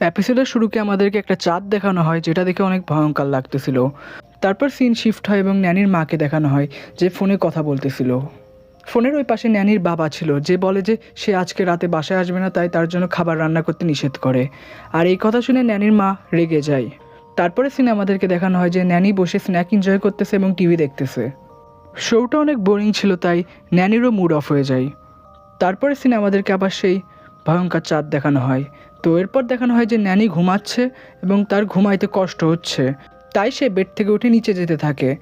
এপিসোডের শুরুকে আমাদেরকে একটা চাঁদ দেখানো হয়, যেটা দেখে অনেক ভয়ঙ্কর লাগতেছিল। তারপর সিন শিফট হয় এবং ন্যানির মাকে দেখানো হয়, যে ফোনে কথা বলতেছিল। ফোনের ওই পাশে ন্যানির বাবা ছিল, যে বলে যে সে আজকে রাতে বাসায় আসবে না, তাই তার জন্য খাবার রান্না করতে নিষেধ করে। আর এই কথা শুনে ন্যানির মা রেগে যায়। তারপরে সিনে আমাদেরকে দেখানো হয় যে ন্যানি বসে স্ন্যাক এনজয় করতেছে এবং টিভি দেখতেছে। শোটা অনেক বোরিং ছিল, তাই ন্যানিরও মুড অফ হয়ে যায়। তারপরে সিনে আমাদেরকে আবার সেই ভয়ঙ্কর চাঁদ দেখানো হয়। তো এরপর দেখানো হয় যে ন্যানি ঘুমাচ্ছে এবং তার ঘুমাইতে কষ্ট হচ্ছে। তাই সে বেড থেকে উঠে নিচে যেতে থাকে।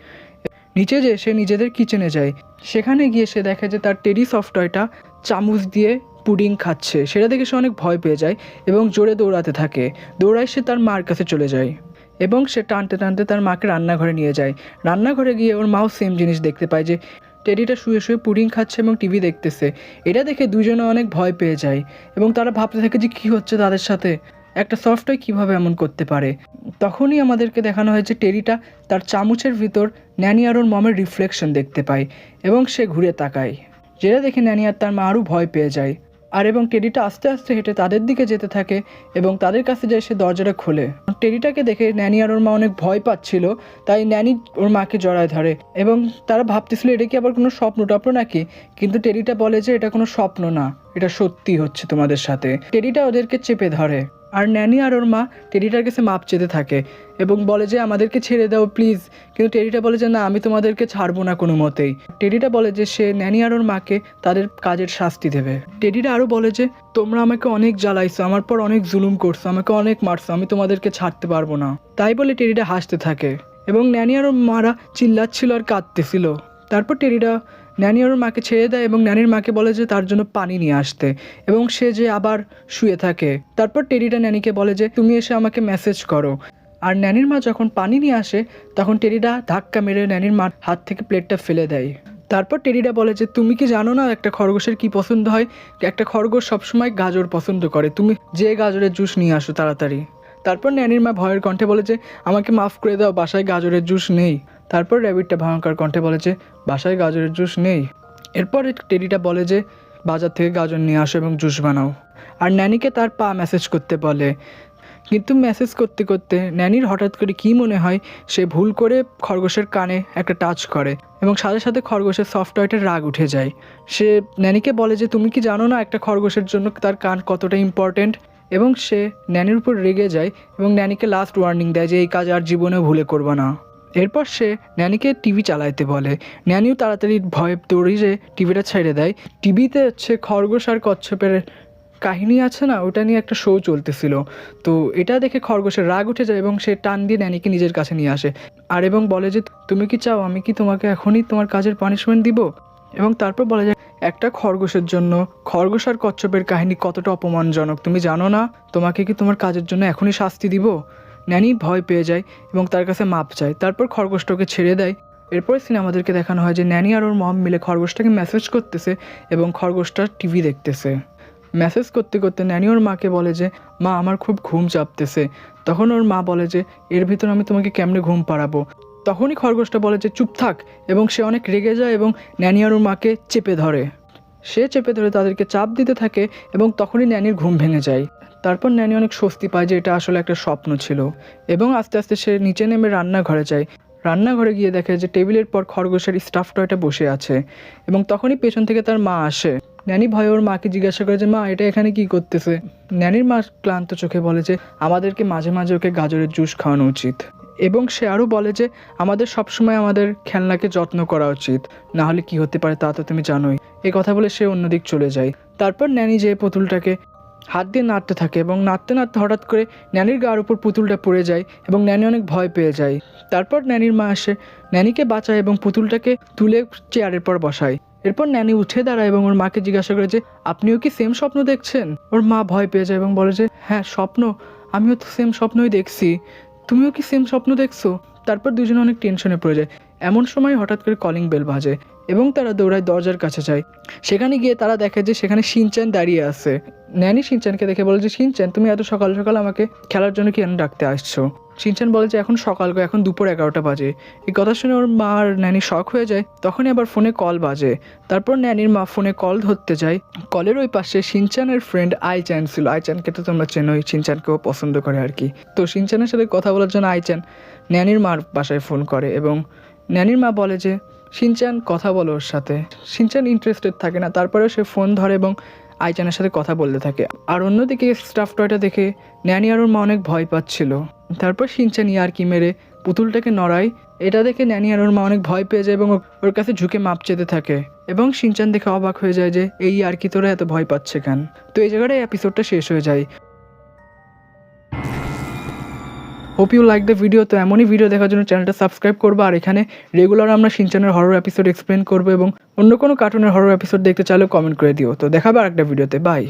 নিচে যেয়ে সে নিজেদের কিচেনে যায়। সেখানে গিয়ে সে দেখে যে তার টেরি সফটওয়্যারটা চামচ দিয়ে পুডিং খাচ্ছে। সেটা দেখে সে অনেক ভয় পেয়ে যায় এবং জোরে দৌড়াতে থাকে। দৌড়ায় সে তার মার কাছে চলে যায় এবং সে টানতে টানতে তার মাকে রান্নাঘরে নিয়ে যায়। রান্নাঘরে গিয়ে ওর মাও সেম জিনিস দেখতে পায় যে টেডিটা শুয়ে শুয়ে পুডিং খাচ্ছে এবং টিভি দেখতেছে। এটা দেখে দুজনে অনেক ভয় পেয়ে যায় এবং তারা ভাবতে থাকে যে কি হচ্ছে তাদের সাথে। একটা সফটওয়্যার কীভাবে এমন করতে পারে? তখনই আমাদেরকে দেখানো হয়েছে টেরিটা তার চামুচের ভিতর ন্যানি আর ওর মমের রিফ্লেকশন দেখতে পায় এবং সে ঘুরে তাকায়। যেটা দেখে ন্যানি আর তার মা আরও ভয় পেয়ে যায়। আর এবং টেডিটা আস্তে আস্তে হেঁটে তাদের দিকে যেতে থাকে এবং তাদের কাছে যায় সে দরজাটা খোলে। টেডিটাকে দেখে ন্যানি আর ওর মা অনেক ভয় পাচ্ছিল, তাই ন্যানি ওর মাকে জড়ায় ধরে এবং তারা ভাবতেছিল, এটা কি আবার কোনো স্বপ্ন টপ্ন নাকি? কিন্তু টেডিটা বলে যে, এটা কোনো স্বপ্ন না, এটা সত্যি হচ্ছে তোমাদের সাথে। টেডিটা ওদেরকে চেপে ধরে। আর ন্যানি আর ওর মা টেরিটার কাছে মাপ চেতে থাকে এবং বলে যে, আমাদেরকে ছেড়ে দাও, প্লিজ। কিন্তু টেরিটা বলে যে, না, আমি তোমাদেরকে ছাড়বো না কোনো মতেই। টেরিটা বলে যে, সে ন্যানি আর ওর মাকে তাদের কাজের শাস্তি দেবে। টেরিটা আরও বলে যে, তোমরা আমাকে অনেক জ্বালাইছো, আমার পর অনেক জুলুম করছ, আমাকে অনেক মারছো, আমি তোমাদেরকে ছাড়তে পারব না। তাই বলে টেরিটা হাসতে থাকে এবং ন্যানি আর ওর মারা চিল্লাচ্ছিল আর কাঁদতেছিল। তারপর টেরিটা ন্যানি ওর মাকে ছেড়ে দেয় এবং ন্যানির মাকে বলে যে তার জন্য পানি নিয়ে আসতে। এবং সে যে আবার শুয়ে থাকে। তারপর টেরিটা ন্যানিকে বলে যে, তুমি এসে আমাকে মেসেজ করো। আর ন্যানির মা যখন পানি নিয়ে আসে, তখন টেরিডা ধাক্কা মেরে ন্যানির মার হাত থেকে প্লেটটা ফেলে দেয়। তারপর টেরিডা বলে যে, তুমি কি জানো না একটা খরগোশের কি পছন্দ হয়? একটা খরগোশ সবসময় গাজর পছন্দ করে। তুমি যে গাজরের জুস নিয়ে আসো তাড়াতাড়ি। তারপর ন্যানির মা ভয়ের কণ্ঠে বলে যে, আমাকে মাফ করে দাও, বাসায় গাজরের জুস নেই। তারপর র্যাবিটটা ভয়ঙ্কর কণ্ঠে বলে যে, বাসায় গাজরের জুস নেই? এরপর টেরিটা বলে যে, বাজার থেকে গাজর নিয়ে আসো এবং জুস বানাও। আর ন্যানিকে তার পা মেসেজ করতে বলে। কিন্তু মেসেজ করতে করতে ন্যানির হঠাৎ করে কী মনে হয়, সে ভুল করে খরগোশের কানে একটা টাচ করে এবং সাথে সাথে খরগোশের সফটওয়্যারটার রাগ উঠে যায়। সে ন্যানিকে বলে যে, তুমি কি জানো না একটা খরগোশের জন্য তার কান কতটা ইম্পর্ট্যান্ট এবং সে ন্যানির উপর রেগে যায় এবং ন্যানিকে লাস্ট ওয়ার্নিং দেয় যে, এই কাজ আর জীবনেও ভুলে করবে না। এরপর সে ন্যানিকে টিভি চালাইতে বলে। ন্যানিও তাড়াতাড়ি ভয়ে দৌড়িয়ে টিভিটা ছেড়ে দেয়। টিভিতে হচ্ছে খরগোশ আর কচ্ছপের কাহিনী আছে না, ওটা নিয়ে একটা শো চলতেছিল। তো এটা দেখে খরগোশের রাগ উঠে যায় এবং সে টান দিয়ে ন্যানিকে নিজের কাছে নিয়ে আসে। আর এবং বলে যে, তুমি কি চাও আমি কি তোমাকে এখনই তোমার কাজের পানিশমেন্ট দিব? এবং তারপর বলা যায়, একটা খরগোশের জন্য খরগোশ আর কচ্ছপের কাহিনী কতটা অপমানজনক। তুমি জানো না তোমাকে কি তোমার কাজের জন্য এখনই শাস্তি দিব? ন্যানি ভয় পেয়ে যায় এবং তার কাছে মাপ চায়। তারপর খরগোশটাকে ছেড়ে দেয়। এরপরে সিনে আমাদেরকে দেখানো হয় যে ন্যানি আর ওর মম মিলে খরগোশটাকে মেসেজ করতেছে এবং খরগোশটা টিভি দেখতেছে। মেসেজ করতে করতে ন্যানি ওর মাকে বলে যে, মা, আমার খুব ঘুম চাপতেছে। তখন ওর মা বলে যে, এর ভিতর আমি তোমাকে কেমনে ঘুম পাড়াবো? তখনই খরগোশটা বলে যে, চুপ থাক। এবং সে অনেক রেগে যায় এবং ন্যানি আর ওর মাকে চেপে ধরে। সে চেপে ধরে তাদেরকে চাপ দিতে থাকে এবং তখনই ন্যানির ঘুম ভেঙে যায়। তারপর ন্যানি অনেক স্বস্তি পায় যে এটা আসলে একটা স্বপ্ন ছিল। এবং আস্তে আস্তে সে নিচে নেমে রান্নাঘরে যায়। রান্নাঘরে গিয়ে দেখে যে টেবিলের পর খরগোশের স্টাফ টয়টা বসে আছে। এবং তখনই পেছন থেকে তার মা আসে। ন্যানি ভয়ে ওর মাকে জিজ্ঞাসা করে যে, মা, এটা এখানে কি করতেছে? ন্যানির মা ক্লান্ত চোখে বলে যে, আমাদেরকে মাঝে মাঝে ওকে গাজরের জুস খাওয়ানো উচিত। এবং সে আরও বলে যে, আমাদের সবসময় আমাদের খেলনাকে যত্ন করা উচিত। না হলে কি হতে পারে তা তো তুমি জানোই। এ কথা বলে সে অন্যদিক চলে যায়। তারপর ন্যানি যে পুতুলটাকে হাত দিয়ে নাড়তে থাকে এবং নাড়তে নাড়তে হঠাৎ করে ন্যানির গার উপর পুতুলটা পড়ে যায় এবং ন্যানি অনেক ভয় পেয়ে যায়। তারপর ন্যানির মা আসে, ন্যানিকে বাঁচায় এবং পুতুলটাকে তুলে চেয়ারের পর বসায়। এরপর ন্যানি উঠে দাঁড়ায় এবং ওর মাকে জিজ্ঞাসা করে যে, আপনিও কি সেম স্বপ্ন দেখছেন? ওর মা ভয় পেয়ে যায় এবং বলে যে হ্যাঁ স্বপ্ন। আমিও তো সেম স্বপ্নই দেখছি। তুমিও কি সেম স্বপ্ন দেখছ? তারপর দুজনে অনেক টেনশনে পড়ে যায়। এমন সময় হঠাৎ করে কলিং বেল বাজে। এবং তারা দৌড়ায় দরজার কাছে যায়। সেখানে গিয়ে তারা দেখে যে সেখানে সিনচ্যান দাঁড়িয়ে আছে। ন্যানি সিনচ্যানকে দেখে বলে যে সিনচ্যান তুমি এত সকাল সকাল আমাকে খেলার জন্য কেন ডাকতে আসছো? সিনচ্যান বলে যে, এখন সকাল এখন দুপুর এগারোটা বাজে। এই কথা শুনে ওর মা আর ন্যানি শখ হয়ে যায়। তখনই আবার ফোনে কল বাজে। তারপর ন্যানির মা ফোনে কল ধরতে যায়। কলের ওই পাশে সিনচ্যানের ফ্রেন্ড আইচ্যান ছিল। আইচ্যানকে তো তোমরা চেনোই সিনচ্যানকেও পছন্দ করে আর কি। তো সিনচ্যানের সাথে কথা বলার জন্য আইচ্যান ন্যানির মার বাসায় ফোন করে এবং ন্যানির মা বলে যে সিনচ্যান কথা বলো ওর সাথে। সিনচ্যান ইন্টারেস্টেড থাকে না তারপরেও সে ফোন ধরে এবং আইচানের সাথে কথা বলতে থাকে। আর অন্যদিকে স্টাফ টয়টা দেখে ন্যানি আর ওর মা অনেক ভয় পাচ্ছিল। তারপর সিনচ্যান ইয়ারকি মেরে পুতুলটাকে নড়ায়। এটা দেখে ন্যানি আর ওর মা অনেক ভয় পেয়ে যায় এবং ওর কাছে ঝুঁকে মাপ চেতে থাকে। এবং সিনচান দেখে অবাক হয়ে যায় যে, এই আর কি তোরা এত ভয় পাচ্ছে কেন? তো এই জায়গাটায় এপিসোডটা শেষ হয়ে যায়। Hope you like the video তো এমনই ভিডিও দেখার জন্য চ্যানেলটা সাবস্ক্রাইব করব। আর এখানে রেগুলার আমরা সিনচানের হরর এপিসোড এক্সপ্লেন করব এবং অন্য কোনো কার্টুনের হরর এপিসোড দেখতে চাইলেও কমেন্ট করে দিও। তো দেখাবে আরেকটা ভিডিওতে বাই